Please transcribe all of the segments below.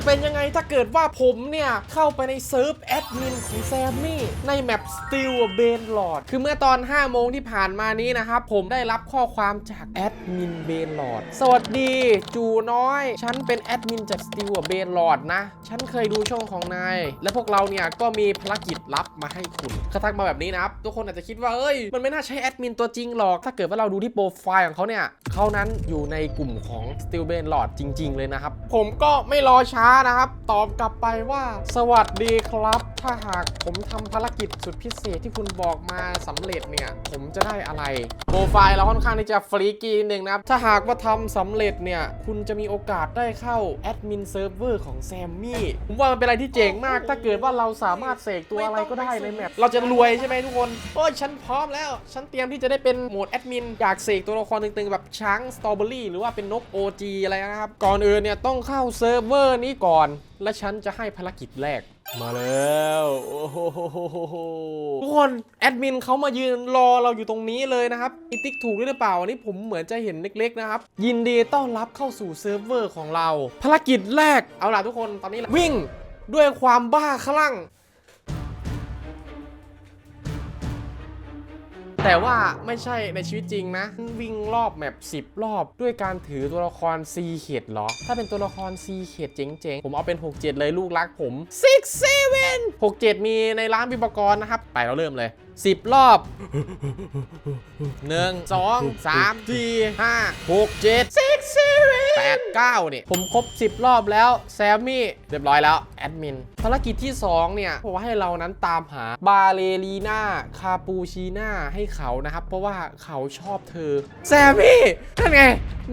จะเป็นยังไงถ้าเกิดว่าผมเนี่ย เข้าไปในเซิร์ฟแอดมินของแซมมี่ ในแมป Steel b a n Lord คือเมื่อตอน 5 โมงที่ผ่านมานี้นะครับ ผมได้รับข้อความจากแอดมินเบนหลอดสวัสดีจูน้อย ฉันเป็นแอดมินจาก Steel b a n Lord นะ ฉันเคยดูช่องของนายและพวกเราเนี่ยก็มีภารกิจลับมาให้คุณเขาทักมาแบบนี้นะครับทุกคนอาจจะคิดว่าเอ้ยมันไม่น่าใช่แอดมินตัวจริงหรอก ถ้าเกิดว่าเราดูที่โปรไฟล์ของเขาเนี่ยเขานั้นอยู่ในกลุ่มของ Steel b a n Lord จริง ๆ เลยนะครับผมก็ไม่รอช้านะครับ ตอบกลับไปว่า สวัสดีครับ ถ้าหากผมทำภารกิจสุดพิเศษที่คุณบอกมาสำเร็จเนี่ย ผมจะได้อะไร โปรไฟล์เราค่อนข้างที่จะฟรีกีนิดนึงนะครับ ถ้าหากว่าทำสำเร็จเนี่ย คุณจะมีโอกาสได้เข้าแอดมินเซิร์ฟเวอร์ของแซมมี่ผมว่ามันเป็นอะไรที่เจ๋งมาก ถ้าเกิดว่าเราสามารถเสกตัวอะไรก็ได้ในแมปเราจะรวยใช่ไหมทุกคนโอ้ยฉันพร้อมแล้ว ฉันเตรียมที่จะได้เป็นโหมดแอดมินอยากเสกตัวละครตึงๆแบบช้างสตรอเบอรี่หรือว่าเป็นนก OG อะไรนะครับก่อนอื่นเนี่ยต้องเข้าเซิร์ฟเวอร์นี้ก่อน และฉันจะให้ภารกิจแรก มาแล้วโอ้โหทุกคนแอดมินเขามายืนรอเราอยู่ตรงนี้เลยนะครับอีติ๊กถูกหรือเปล่าอันนี้ผมเหมือนจะเห็นเล็กๆนะครับ ยินดีต้อนรับเข้าสู่เซิร์ฟเวอร์ของเรา ภารกิจแรกเอาล่ะทุกคนตอนนี้วิ่งด้วยความบ้าคลั่ง แต่ว่าไม่ใช่ในชีวิตจริงนะ วิ่งรอบแมป10 รอบ ด้วยการถือตัวละครซีเขตเหรอ ถ้าเป็นตัวละครซีเขตเจ๋งๆ ผมเอาเป็น 67 เลยลูกรักผม 6 7 67 มีในร้านบิบกรนะครับ ไปเราเริ่มเลย 10 รอบ 1 2 3 4 5 6 7 6 7 8 9เนี่ยผมครบ 10 รอบแล้วแซมมี่ เรียบร้อยแล้ว แอดมิน ภารกิจที่ 2 เนี่ยผมว่าให้เรานั้นตามหาบาเลรีนาคาปูชิน่าให้เขานะครับ เพราะว่าเขาชอบเธอ แซมมี่นั่นไง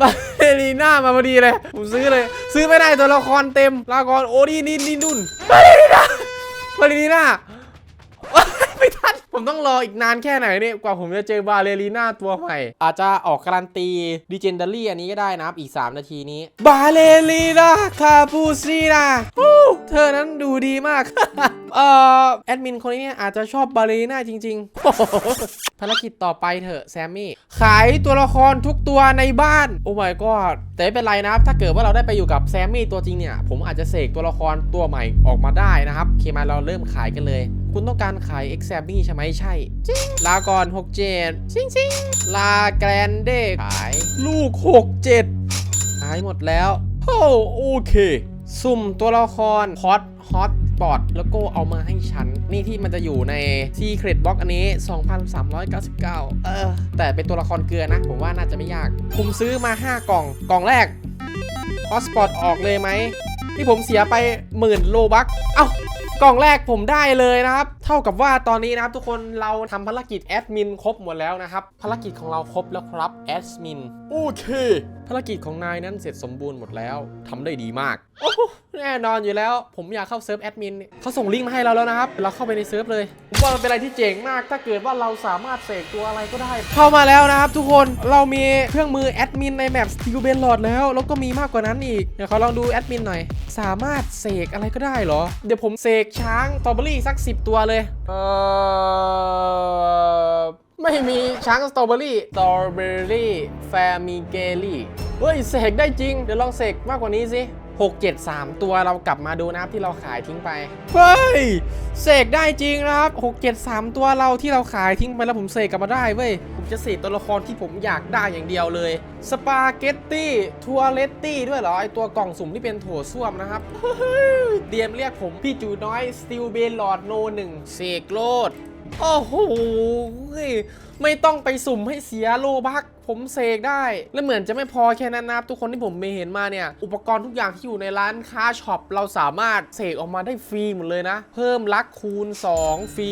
บาเลรีนามาพอดีเลย ผมซื้อเลย ซื้อไม่ได้ตัวละครเต็มลากรโอดีนินนินดุนบาเลรีนาบาเลรีนา ผมต้องรออีกนานแค่ไหนเนี่ย กว่าผมจะเจอบาเลรีน่าตัวใหม่ อาจจะออกการันตีดิเจนดารี่อันนี้ก็ได้นะครับ อีก 3 นาทีนี้ บาเลรีน่าคาปูซีนาเธอนั้นดูดีมาก เอ่อแอดมินคนนี้เนี่ยอาจจะชอบบาลีน่าจริงๆภารกิจต่อไปเถอะแซมมี่ ขายตัวละครทุกตัวในบ้าน โอ้ my god แต่ไม่เป็นไรนะครับ ถ้าเกิดว่าเราได้ไปอยู่กับแซมมี่ตัวจริงเนี่ย ผมอาจจะเสกตัวละครตัวใหม่ออกมาได้นะครับ เคมาเราเริ่มขายกันเลย คุณต้องการขาย e x a m i ใช่ไหมใช่จริงลาก่อน6 7จริงจริงลาแกรนเดขาย ลูก6 7ขายหมดแล้วโอ้โอเค สุ่มตัวละครฮอตฮอต บอดแล้วก็เอามาให้ฉัน นี่ที่มันจะอยู่ใน Secret Box อันนี้ 2,399 เออ แต่เป็นตัวละครเกลือนะ ผมว่าน่าจะไม่ยาก ผมซื้อมา 5 กล่อง กล่องแรกฮอสปอตออกเลยไหมที่ผมเสียไปหมื่นโลบัก เอ้ากล่องแรกผมได้เลยนะครับ เท่ากับว่าตอนนี้นะครับทุกคนเราทำภารกิจแอดมินครบหมดแล้วนะครับ ภารกิจของเราครบแล้วครับแอดมินโอเค ภารกิจของนายนั้นเสร็จสมบูรณ์หมดแล้วทำได้ดีมากโอ้แน่นอนอยู่แล้ว ผมอยากเข้าเซิร์ฟแอดมินเขาส่งลิงก์มาให้เราแล้วนะครับ เราเข้าไปในเซิร์ฟเลยผมว่ามันเป็นอะไรที่เจ๋งมาก ถ้าเกิดว่าเราสามารถเสกตัวอะไรก็ได้ เข้ามาแล้วนะครับทุกคนเรามีเครื่องมือแอดมินในแมป Steel b a n Lord แล้ว แล้วก็มีมากกว่านั้นอีกเดี๋ยวขอลองดูแอดมินหน่อย สามารถเสกอะไรก็ได้เหรอ เดี๋ยวผมเสกช้างตอเบอรี่สัก 10 ตัวเลยเออไม่มีช้างสตรอเบอรี่สตรอเบอรี่แฟมิเกลี่เฮ้ยเสกได้จริง เดี๋ยวลองเสกมากกว่านี้สิ 6 7 3 ตัวเรากลับมาดูนะครับที่เราขายทิ้งไป เฮ้ย เสกได้จริงนะครับ 6 7 3 ตัวเราที่เราขายทิ้งไปแล้วผมเสกกลับมาได้เว้ย ผมจะเสกตัวละครที่ผมอยากได้อย่างเดียวเลย สปาเกตตี้ ทัวเลตตี้ด้วยเหรอ ไอตัวกล่องสุ่มที่เป็นถส้วมนะครับเฮ้ยเตรียมเรียกผมพี่จูน้อยสติลเบนหลอดโนหนึ่งเสกโลดโอ้โหไม่ต้องไปสุ่มให้เสียโลบักผมเสกได้ และเหมือนจะไม่พอแค่นั้นนะครับทุกคนที่ผมไปเห็นมาเนี่ย อุปกรณ์ทุกอย่างที่อยู่ในร้านค้าช็อปเราสามารถเสกออกมาได้ฟรีหมดเลยนะ เพิ่มลักคูณ 2 ฟรี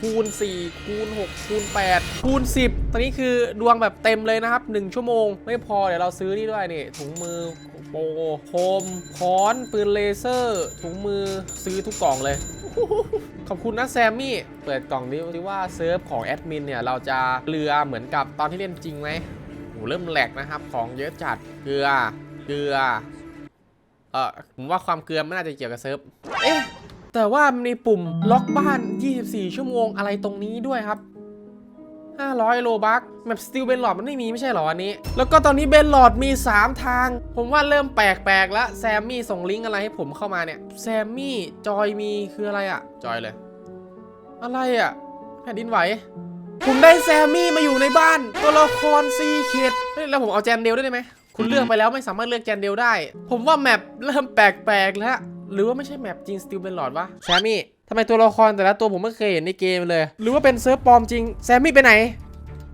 คูณ 4 คูณ 6 คูณ 8 คูณ 10 ตอนนี้คือดวงแบบเต็มเลยนะครับ 1 ชั่วโมง ไม่พอเดี๋ยวเราซื้อนี่ด้วยนี่ถุงมือโปโคมค้อนปืนเลเซอร์ ถุงมือซื้อทุกกล่องเลย ขอบคุณนะแซมมี่ เปิดกล่องนี้ดิว่าเซิร์ฟของแอดมินเนี่ย เราจะเรือเหมือนกับตอนที่เล่นจริงไหมโหเริ่มแหลกนะครับ ของเยอะจัด เกลือ เกลือ เออผมว่าความเกลือไม่น่าจะเกี่ยวกับเซิร์ฟ เอ๊ะ แต่ว่ามีปุ่มล็อกบ้าน 24 ชั่วโมงอะไรตรงนี้ด้วยครับ 500 โลบักแมปสติลเบนหลอดมันไม่มีไม่ใช่เหรออันนี้ แล้วก็ตอนนี้เบนหลอดมี 3 ทาง ผมว่าเริ่มแปลกๆแล้วแซมมี่ส่งลิงก์อะไรให้ผมเข้ามาเนี่ย แซมมี่จอยมีคืออะไรอะจอยเลย อะไรอะแผ่นดินไหว ผมได้แซมมี่มาอยู่ในบ้าน ตัวละครซีเคดเฮ้ยแล้วผมเอาแจนเดลได้ไหมคุณเลือกไปแล้วไม่สามารถเลือกแจนเดลได้ ผมว่าแมปเริ่มแปลกๆแล้วหรือว่าไม่ใช่แมปจริงสติลเป็นหลอดวะแซมมี่ ทำไมตัวละครแต่ละตัวผมไม่เคยเห็นในเกมเลย หรือว่าเป็นเซิร์ฟปลอมจริง แซมมี่ไปไหน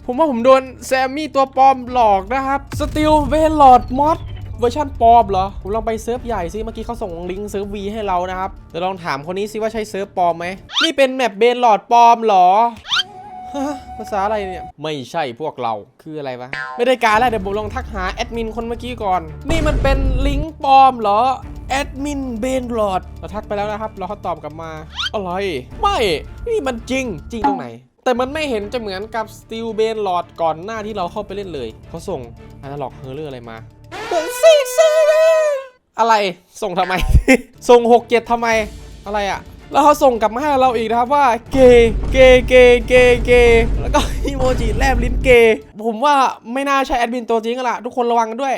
ผมว่าผมโดนแซมมี่ตัวปลอมหลอกนะครับสติลเวลอดมอดเวอร์ชันปลอมเหรอ ผมลองไปเซิร์ฟใหญ่ซิ เมื่อกี้เขาส่งลิงก์เซิร์ฟวีให้เรานะครับ เดี๋ยวลองถามคนนี้ซิว่าใช่เซิร์ฟปลอมไหม นี่เป็นแมปเบนหลอดปลอมเหรอฮะภาษาอะไรเนี่ย ไม่ใช่พวกเราคืออะไรวะ ไม่ได้การแล้วเดี๋ยวผมลองทักหาแอดมินคนเมื่อกี้ก่อน นี่มันเป็นลิงก์ปลอมเหรอ แอดมินเบนหลอดเราทักไปแล้วนะครับเรอเขาตอบกลับมาอะไรไม่นี่มันจริงจริงตรงไหน แต่มันไม่เห็นจะเหมือนกับ Steel b a n Lord ก่อนหน้าที่เราเข้าไปเล่นเลยเขาส่งอันล็อกเฮอร์เรอร์อะไรมาซิกซีอะไรส่งทำไม ส่งหกเจ็ดทำไมอะไรอะแล้วเขาส่งกลับมาให้เราอีกนะครับว่าเกย์เกย์เกย์เกย์เกย์แล้วก็อีโมจิแลบลิ้นเกย์ผมว่าไม่น่าใช่แอดมินตัวจริงกันละทุกคนระวังกันด้วย